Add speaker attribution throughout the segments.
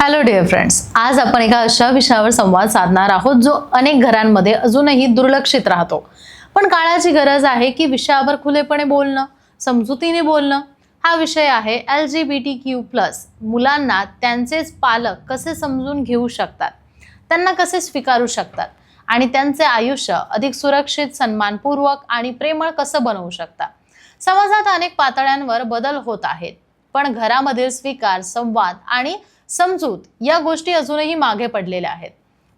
Speaker 1: Hello dear friends आज आपण एका अशा विषयावर संवाद साधणार आहोत जो अनेक घरांमध्ये अजूनही दुर्लक्षित राहतो. पण काळाची गरज आहे की विषयावर खुलेपणे बोलणं समजुतीने बोलणं. हा विषय आहे L G B T Q plus. मुलांना त्यांचेच पालक कसे समजून घेऊ शकतात? त्यांना कसे स्वीकारू शकतात? आणि त्यांचे आयुष्य अधिक सुरक्षित सन्मानपूर्वक आणि प्रेमळ कसं बनवू शकतात? समाजात अनेक पातळ्यांवर बदल होत आहेत. पण घरामधील स्वीकार संवाद आणि समजूत या गोष्टी अजूनही मागे पडलेल्या आहेत.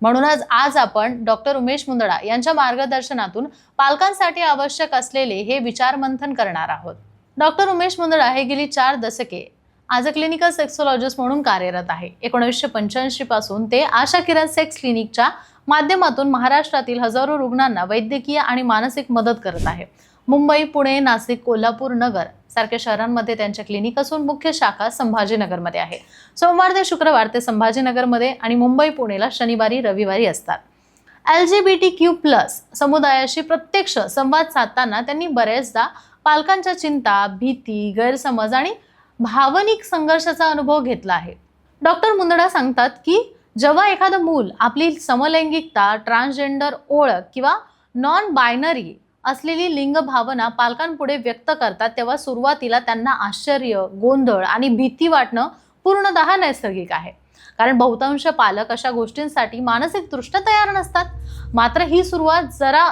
Speaker 1: म्हणूनच आज आपण डॉक्टर उमेश मुंदडा यांच्या मार्गदर्शनातून पालकांसाठी आवश्यक असलेले हे विचारमंथन करणार आहोत. डॉक्टर उमेश मुंदडा हे गेली चार दशके आज अ क्लिनिकल सेक्सोलॉजिस्ट म्हणून कार्यरत आहे. एकोणीसशे पंच्याऐंशी पासून ते आशा किरण सेक्स क्लिनिकच्या माध्यमातून महाराष्ट्रातील हजारो रुग्णांना वैद्यकीय आणि मानसिक मदत करत आहे. मुंबई पुणे नाशिक कोल्हापूर नगर सारख्या शहरांमध्ये त्यांच्या क्लिनिक असून मुख्य शाखा संभाजीनगरमध्ये आहे. सोमवार ते शुक्रवार ते संभाजीनगरमध्ये आणि मुंबई पुणेला शनिवारी रविवारी असतात. L G B T Q plus समुदायाशी प्रत्यक्ष संवाद साधताना त्यांनी बरेचदा पालकांच्या चिंता भीती गैरसमज आणि भावनिक संघर्षाचा अनुभव घेतला आहे. डॉक्टर मुंदडा सांगतात की जेव्हा एखादं मूल आपली समलैंगिकता ट्रान्सजेंडर ओळख किंवा नॉन बायनरी असलेली लिंग भावना पालकांपुढे व्यक्त करतात तेव्हा सुरुवातीला त्यांना आश्चर्य गोंधळ आणि भीती वाटणं पूर्णतः नैसर्गिक आहे. कारण बहुतांश पालक अशा गोष्टींसाठी मानसिकदृष्ट्या तयार नसतात. मात्र ही सुरुवात जरा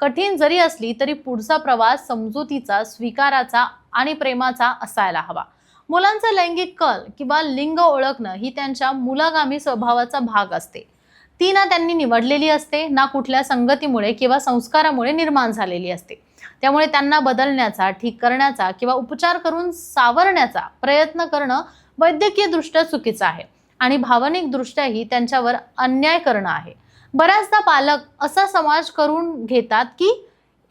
Speaker 1: कठीण जरी असली तरी पुढचा प्रवास समजुतीचा स्वीकाराचा आणि प्रेमाचा असायला हवा. मुलांचा लैंगिक कल किंवा लिंग ओळखणं ही त्यांच्या मुलागामी स्वभावाचा भाग असते. ती ना त्यांनी निवडलेली असते ना कुठल्या संगतीमुळे किंवा संस्कारामुळे निर्माण झालेली असते. त्यामुळे त्यांना बदलण्याचा ठीक करण्याचा किंवा उपचार करून सावरण्याचा प्रयत्न करणं वैद्यकीयदृष्ट्या चुकीचं आहे आणि भावनिकदृष्ट्याही त्यांच्यावर अन्याय करणं आहे. बऱ्याचदा पालक असा समाज करून घेतात की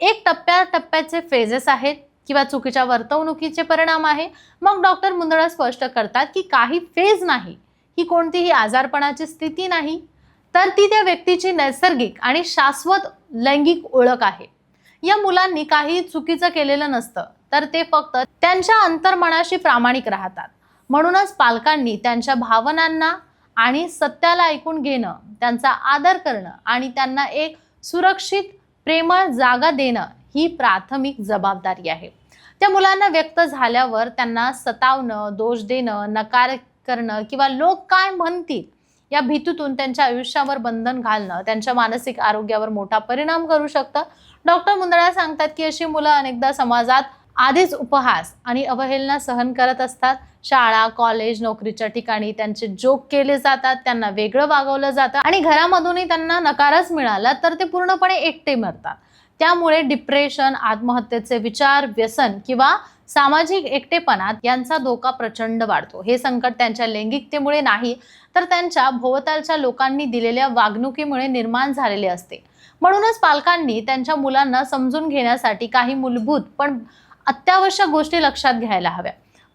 Speaker 1: एक टप्प्या टप्प्याचे फेजेस आहेत किंवा चुकीच्या वर्तवणुकीचे परिणाम आहे. मग डॉक्टर मुंदळा स्पष्ट करतात की काही फेज नाही. ही कोणतीही आजारपणाची स्थिती नाही. तर ती त्या व्यक्तीची नैसर्गिक आणि शाश्वत लैंगिक ओळख आहे. या मुलांनी काही चुकीचं केलेलं नसतं तर ते फक्त त्यांच्या अंतर्मनाशी प्रामाणिक राहतात. म्हणूनच पालकांनी त्यांच्या भावनांना आणि सत्याला ऐकून घेणं त्यांचा आदर करणं आणि त्यांना एक सुरक्षित प्रेमळ जागा देणं ही प्राथमिक जबाबदारी आहे. त्या मुलांना व्यक्त झाल्यावर त्यांना सतावणं दोष देणं नकार करणं किंवा लोक काय म्हणतील या भीतीतून त्यांच्या आयुष्यावर बंधन घालणं त्यांच्या मानसिक आरोग्यावर मोठा परिणाम करू शकतं. डॉक्टर मुंदळा सांगतात की अशी मुलं अनेकदा समाजात आधीच उपहास आणि अवहेलना सहन करत असतात. शाळा कॉलेज नोकरीच्या ठिकाणी त्यांचे जोक केले जातात त्यांना वेगळं वागवलं जातं आणि घरामधूनही त्यांना नकारच मिळाला तर ते पूर्णपणे एकटे मरतात. त्यामुळे डिप्रेशन आत्महत्येचे विचार व्यसन किंवा सामाजिक एकटेपणात यांचा धोका प्रचंड वाढतो. हे संकट त्यांच्या लैंगिकतेमुळे नाही तर त्यांच्या भोवतालच्या लोकांनी दिलेल्या वागणुकीमुळे निर्माण झालेले असते. म्हणूनच पालकांनी त्यांच्या मुलांना समजून घेण्यासाठी काही मूलभूत पण अत्यावश्यक गोष्टी लक्षात घ्यायला हव्या.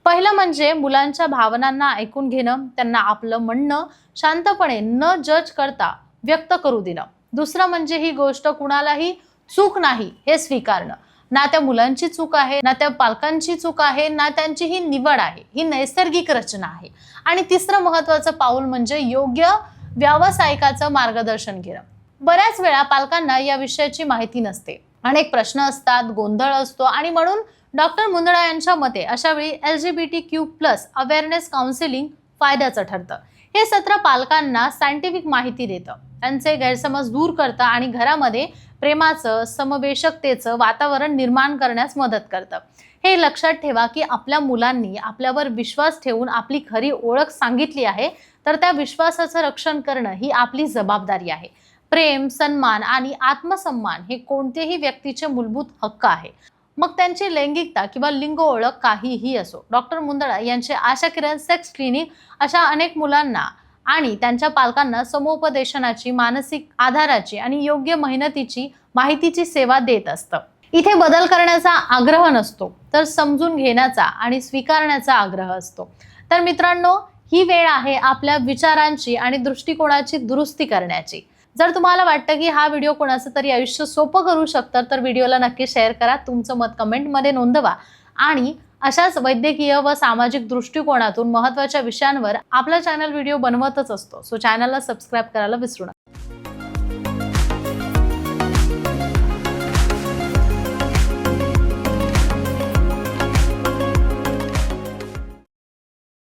Speaker 1: पहिलं म्हणजे मुलांच्या भावनांना ऐकून घेणं त्यांना आपलं म्हणणं शांतपणे न जज करता व्यक्त करू देणं. दुसरं म्हणजे ही गोष्ट कुणालाही चूक नाही हे स्वीकारणं. ना त्या मुलांची चूक आहे ना त्या पालकांची चूक आहे ना त्यांची ही निवड आहे. ही नैसर्गिक रचना आहे. आणि तिसरं महत्वाचं पाऊल म्हणजे योग्य व्यावसायिकाचं मार्गदर्शन घेणं. बऱ्याच वेळा पालकांना या विषयाची माहिती नसते. अनेक प्रश्न असतात गोंधळ असतो आणि म्हणून डॉक्टर मुंदडा यांच्या मते अशावेळी L G B T Q plus awareness counselling फायद्याचं ठरतं. हे सत्र पालकांना सायंटिफिक माहिती देतं. त्यांचे गैरसमज दूर करतं आणि घरामध्ये प्रेमाचं समवेशकतेचं वातावरण निर्माण करण्यास मदत करतं. हे लक्षात ठेवा की आपल्या मुलांनी आपल्यावर विश्वास ठेवून आपली खरी ओळख सांगितली आहे तर त्या विश्वासाचं रक्षण करणं ही आपली जबाबदारी आहे. प्रेम सन्मान आणि आत्मसन्मान हे कोणतेही व्यक्तीचे मूलभूत हक्क आहे. मग त्यांची लैंगिकता किंवा लिंग ओळख काहीही असो डॉक्टर मुंदडा यांचे आशा किरण सेक्स क्लिनिक अशा अनेक मुलांना आणि त्यांच्या पालकांना समुपदेशनाची मानसिक आधाराची आणि योग्य मेहनतीची माहितीची सेवा देत असतं. इथे बदल करण्याचा आग्रह नसतो तर समजून घेण्याचा आणि स्वीकारण्याचा आग्रह असतो. तर मित्रांनो ही वेळ आहे आपल्या विचारांची आणि दृष्टिकोनाची दुरुस्ती करण्याची. जर तुम्हाला वाटतं की हा व्हिडिओ कोणाचं तरी आयुष्य सोपं करू शकतं तर व्हिडिओला नक्की शेअर करा. तुमचं मत कमेंटमध्ये नोंदवा. आणि अशाच वैद्यकीय व सामाजिक दृष्टिकोनातून महत्त्वाच्या विषयांवर आपला चॅनल व्हिडिओ बनवतच असतो. सो चॅनलला सबस्क्राईब करायला विसरू नका.